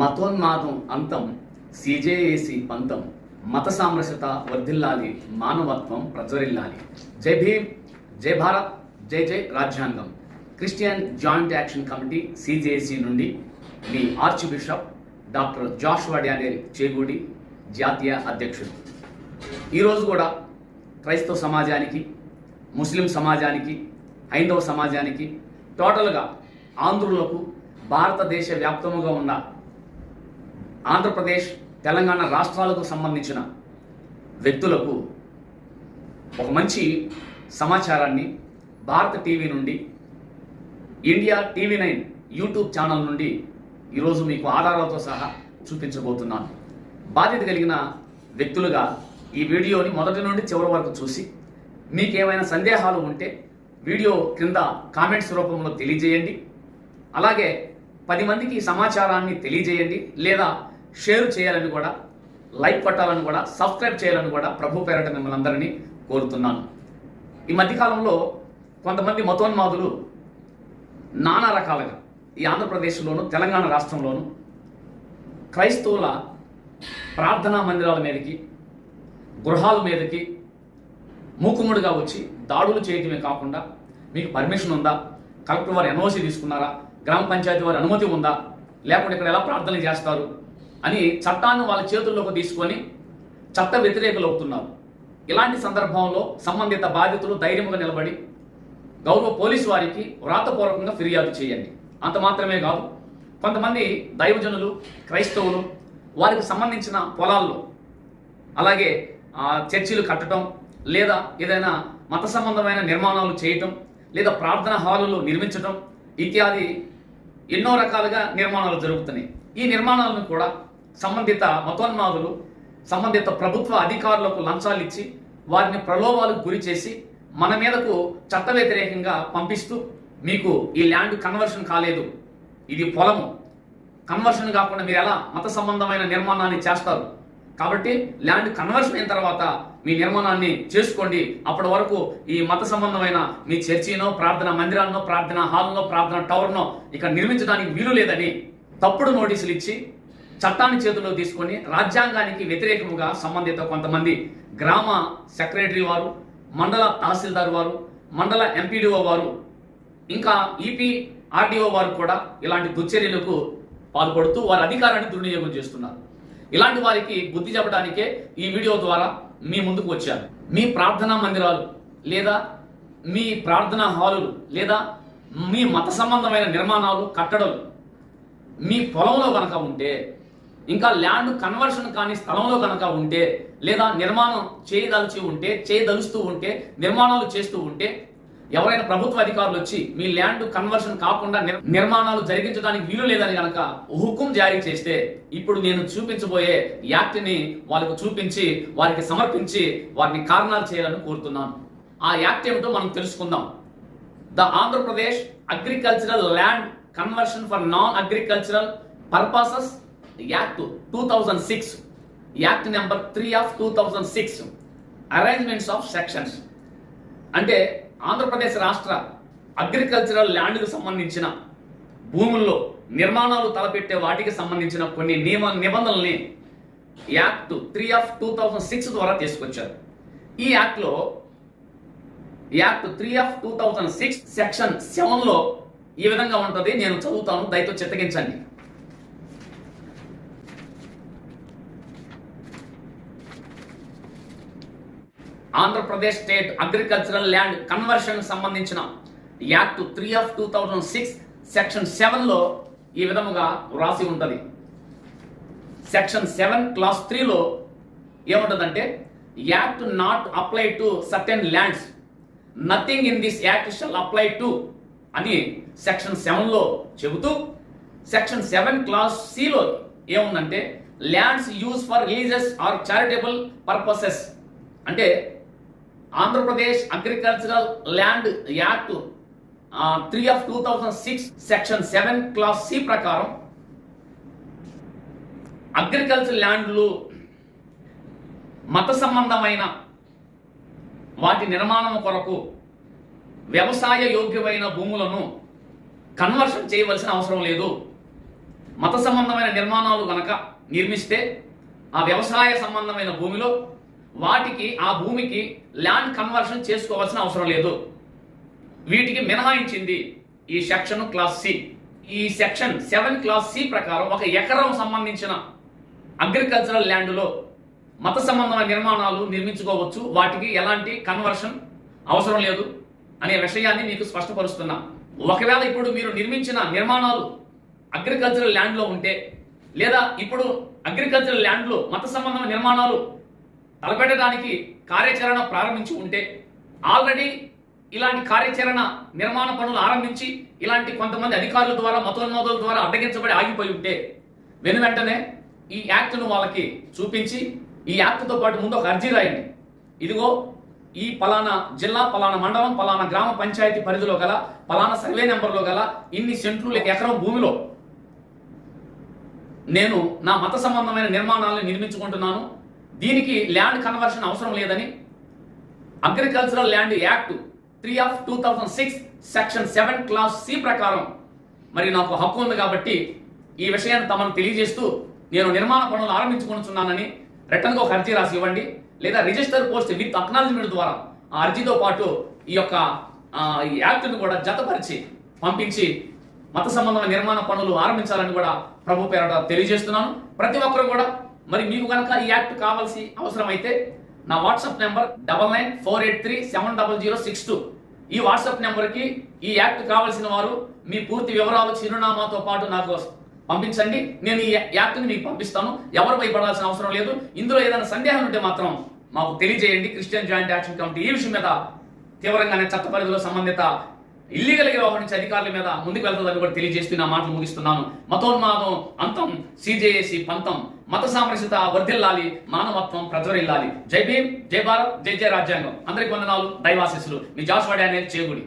మతోన్మాదం అంతం సిజేఏసి పంతం మత సామరస్యత వర్ధిల్లాలి మానవత్వం ప్రజ్వరిల్లాలి జై భీమ్ జై భారత్ జై జై రాజ్యాంగం. Christian joint action committee CJAC నుండి మీ archbishop doctor Joshua Daniel Chegudi జాతీయ అధ్యక్షుడు. ఈరోజు కూడా క్రైస్తవ సమాజానికి ముస్లిం సమాజానికి హైందవ సమాజానికి టోటల్గా ఆంధ్రులకు భారతదేశ వ్యాప్తముగా ఉన్న ఆంధ్రప్రదేశ్ తెలంగాణ రాష్ట్రాలకు సంబంధించిన వ్యక్తులకు ఒక మంచి సమాచారాన్ని భారత టీవీ నుండి India TV nine YouTube channel నుండి ఈరోజు మీకు ఆధారాలతో సహా చూపించబోతున్నాను. బాధ్యత కలిగిన వ్యక్తులుగా ఈ వీడియోని మొదటి నుండి చివరి వరకు చూసి మీకేమైనా సందేహాలు ఉంటే వీడియో క్రింద కామెంట్స్ రూపంలో తెలియజేయండి. అలాగే పది మందికి ఈ సమాచారాన్ని తెలియజేయండి లేదా షేర్ చేయాలని కూడా లైక్ కొట్టాలని కూడా సబ్స్క్రైబ్ చేయాలని కూడా ప్రభు పేరట మిమ్మల్ని అందరినీ కోరుతున్నాను. ఈ మధ్యకాలంలో కొంతమంది మతోన్మాదులు నానా రకాలుగా ఈ ఆంధ్రప్రదేశ్లోను తెలంగాణ రాష్ట్రంలోను క్రైస్తవుల ప్రార్థనా మందిరాల మీదకి గృహాల మీదకి మూకుముడిగా వచ్చి దాడులు చేయటమే కాకుండా మీకు పర్మిషన్ ఉందా? కలెక్టర్ వారు ఎన్ఓసి తీసుకున్నారా? గ్రామ పంచాయతీ వారి అనుమతి ఉందా? లేకుంటే ఇక్కడ ఎలా ప్రార్థనలు చేస్తారు? అని చట్టాన్ని వాళ్ళ చేతుల్లోకి తీసుకొని చట్ట వ్యతిరేకులు అవుతున్నారు. ఇలాంటి సందర్భంలో సంబంధిత బాధితులు ధైర్యంగా నిలబడి గౌరవ పోలీసు వారికి వ్రాతపూర్వకంగా ఫిర్యాదు చేయండి. అంత మాత్రమే కాదు కొంతమంది దైవజనులు క్రైస్తవులు వారికి సంబంధించిన పొలాల్లో అలాగే చర్చిలు కట్టడం లేదా ఏదైనా మత సంబంధమైన నిర్మాణాలు చేయటం లేదా ప్రార్థన హాలులు నిర్మించటం ఇత్యాది ఎన్నో రకాలుగా నిర్మాణాలు జరుగుతున్నాయి. ఈ నిర్మాణాలను కూడా సంబంధిత మతోన్మాదులు సంబంధిత ప్రభుత్వ అధికారులకు లంచాలు ఇచ్చి వారిని ప్రలోభాలకు గురి చేసి మన మీదకు చట్ట వ్యతిరేకంగా పంపిస్తూ మీకు ఈ ల్యాండ్ కన్వర్షన్ కాలేదు. ఇది పొలము. కన్వర్షన్ కాకుండా మీరు ఎలా మత సంబంధమైన నిర్మాణాన్ని చేస్తారు? కాబట్టి ల్యాండ్ కన్వర్షన్ అయిన తర్వాత మీ నిర్మాణాన్ని చేసుకోండి. అప్పటి వరకు ఈ మత సంబంధమైన మీ చర్చినో ప్రార్థన మందిరాలను ప్రార్థన హాల్నో ప్రార్థన టవర్నో ఇక్కడ నిర్మించడానికి వీలు లేదని తప్పుడు నోటీసులు ఇచ్చి చట్టాన్ని చేతిలో తీసుకొని రాజ్యాంగానికి వ్యతిరేకముగా సంబంధిత కొంతమంది గ్రామ సెక్రటరీ వారు మండల తహసీల్దార్ వారు మండల ఎంపీడీఓ వారు ఇంకా ఈపీ ఆర్డీఓ వారు కూడా ఇలాంటి దుశ్చర్యలకు పాల్పడుతూ వారి అధికారాన్ని దుర్వినియోగం చేస్తున్నారు. ఇలాంటి వారికి బుద్ధి చెప్పడానికే ఈ వీడియో ద్వారా మీ ముందుకు వచ్చాను. మీ ప్రార్థనా మందిరాలు లేదా మీ ప్రార్థనా హాలులు లేదా మీ మత సంబంధమైన నిర్మాణాలు కట్టడలు మీ పొలంలో కనుక ఉంటే ఇంకా ల్యాండ్ కన్వర్షన్ కాని స్థలంలో కనుక ఉంటే లేదా నిర్మాణం చేయదలిచి ఉంటే చేయదలుస్తూ ఉంటే నిర్మాణాలు చేస్తూ ఉంటే ఎవరైనా ప్రభుత్వ అధికారులు వచ్చి మీ ల్యాండ్ కన్వర్షన్ కాకుండా నిర్- నిర్మాణాలు జరిగించడానికి వీలు లేదని కనుక హుకుం జారీ చేస్తే ఇప్పుడు నేను చూపించబోయే యాక్ట్ని వాళ్ళకు చూపించి వారికి సమర్పించి వారిని కారణాలు చేయాలని కోరుతున్నాను. ఆ యాక్ట్ ఏమిటో మనం తెలుసుకుందాం. The Andhra Pradesh agricultural land conversion for non agricultural purposes act two thousand six. Act number three of two thousand six. Arrangements of sections. అంటే ఆంధ్రప్రదేశ్ రాష్ట్ర అగ్రికల్చరల్ ల్యాండ్కు సంబంధించిన భూముల్లో నిర్మాణాలు తలపెట్టే వాటికి సంబంధించిన కొన్ని నియమ నిబంధనల్ని act three of two thousand six ద్వారా తీసుకొచ్చారు. ఈ యాక్ట్లో act three of two thousand six section సెవెన్లో ఈ విధంగా ఉంటుంది. నేను చదువుతాను. దయతో చిత్తగించండి. Andhra Pradesh state agricultural land conversion సంబంధించిన act three of two thousand six section సెవెన్లో ఈ విధముగా వ్రాసి ఉంటుంది. సెక్షన్ సెవెన్ క్లాస్ త్రీలో ఏముంటుందంటే act not apply to certain lands. Nothing in this act shall apply to అని సెక్షన్ సెవెన్లో చెబుతూ సెక్షన్ సెవెన్ క్లాస్ సిలో ఏముందంటే lands use for religious or charitable purposes. అంటే Andhra Pradesh agricultural land act three of two thousand six section seven clause C ప్రకారం agriculture ల్యాండ్లు మత సంబంధమైన వాటి నిర్మాణం కొరకు వ్యవసాయ యోగ్యమైన భూములను కన్వర్షన్ చేయవలసిన అవసరం లేదు. మత సంబంధమైన నిర్మాణాలు గనక నిర్మిస్తే ఆ వ్యవసాయ సంబంధమైన భూమిలో వాటికి ఆ భూమికి ల్యాండ్ కన్వర్షన్ చేసుకోవాల్సిన అవసరం లేదు. వీటికి మినహాయించింది ఈ సెక్షన్ క్లాస్ సి ఈ సెక్షన్ సెవెన్ క్లాస్ సి ప్రకారం ఒక ఎకరం సంబంధించిన అగ్రికల్చరల్ ల్యాండ్లో మత సంబంధమైన నిర్మాణాలు నిర్మించుకోవచ్చు. వాటికి ఎలాంటి కన్వర్షన్ అవసరం లేదు అనే విషయాన్ని మీకు స్పష్టపరుస్తున్నా. ఒకవేళ ఇప్పుడు మీరు నిర్మించిన నిర్మాణాలు అగ్రికల్చరల్ ల్యాండ్లో ఉంటే లేదా ఇప్పుడు అగ్రికల్చరల్ ల్యాండ్లో మత సంబంధమైన నిర్మాణాలు తలపెట్టడానికి కార్యాచరణ ప్రారంభించి ఉంటే ఆల్రెడీ ఇలాంటి కార్యాచరణ నిర్మాణ పనులు ఆరంభించి ఇలాంటి కొంతమంది అధికారుల ద్వారా మతోన్మోదుల ద్వారా అడ్డగించబడి ఆగిపోయి ఉంటే వెను వెంటనే ఈ యాక్ట్ను వాళ్ళకి చూపించి ఈ యాక్ట్తో పాటు ముందు ఒక అర్జీ రాయండి. ఇదిగో ఈ పలానా జిల్లా పలానా మండలం పలానా గ్రామ పంచాయతీ పరిధిలో గల పలానా సర్వే నెంబర్లో గల ఇన్ని సెంట్లు లేక ఎకరం భూమిలో నేను నా మత సంబంధమైన నిర్మాణాలను నిర్మించుకుంటున్నాను. దీనికి ల్యాండ్ కన్వర్షన్ అవసరం లేదని agricultural land act three of two thousand six section seven clause C ప్రకారం మరి నాకు హక్కు ఉంది కాబట్టి ఈ విషయాన్ని తమను తెలియజేస్తూ నేను నిర్మాణ పనులు ఆరంభించుకుంటున్నానని రిటర్న్గా ఒక అర్జీ రాసి ఇవ్వండి. లేదా రిజిస్టర్ పోస్ట్ విత్ అక్నాలజ్మెంట్ ద్వారా ఆ అర్జీతో పాటు ఈ యొక్క యాక్ట్ను కూడా జతపరిచి పంపించి మత సంబంధమైన నిర్మాణ పనులు ఆరంభించాలని కూడా ప్రభు పేరట తెలియజేస్తున్నాను. ప్రతి ఒక్కరు కూడా మరి మీకు కనుక ఈ యాక్ట్ కావాల్సి అవసరమైతే నా WhatsApp number double nine four eight three seven double zero six two. ఈ వాట్సాప్ నెంబర్కి ఈ యాక్ట్ కావాల్సిన వారు మీ పూర్తి వివరాలు చిరునామాతో పాటు నాకు పంపించండి. నేను ఈ యాక్ట్ని మీకు పంపిస్తాను. ఎవరు భయపడాల్సిన అవసరం లేదు. ఇందులో ఏదైనా సందేహం ఉంటే మాత్రం మాకు తెలియజేయండి. క్రిస్టియన్ జాయింట్ యాక్షన్ కమిటీ ఈ విషయం మీద తీవ్రంగానే చట్ట పరిధిలో సంబంధిత ఇల్లీగల్గా వ్యవహరించే అధికారుల మీద ముందుకు వెళ్తుందని కూడా తెలియజేస్తూ నా మాటలు ముగిస్తున్నాను. మతోన్మాదం అంతం సిజేఏసి పంతం మత సామరస్యత వర్ధిల్లాలి మానవత్వం ప్రజ్వరిల్లాలి. జై భీమ్ జై భారత్ జై జయ రాజ్యాంగం. అందరికి వందనాలు దైవాశిస్సులు. మీ జాస్వాడి అనేది చేగుడి.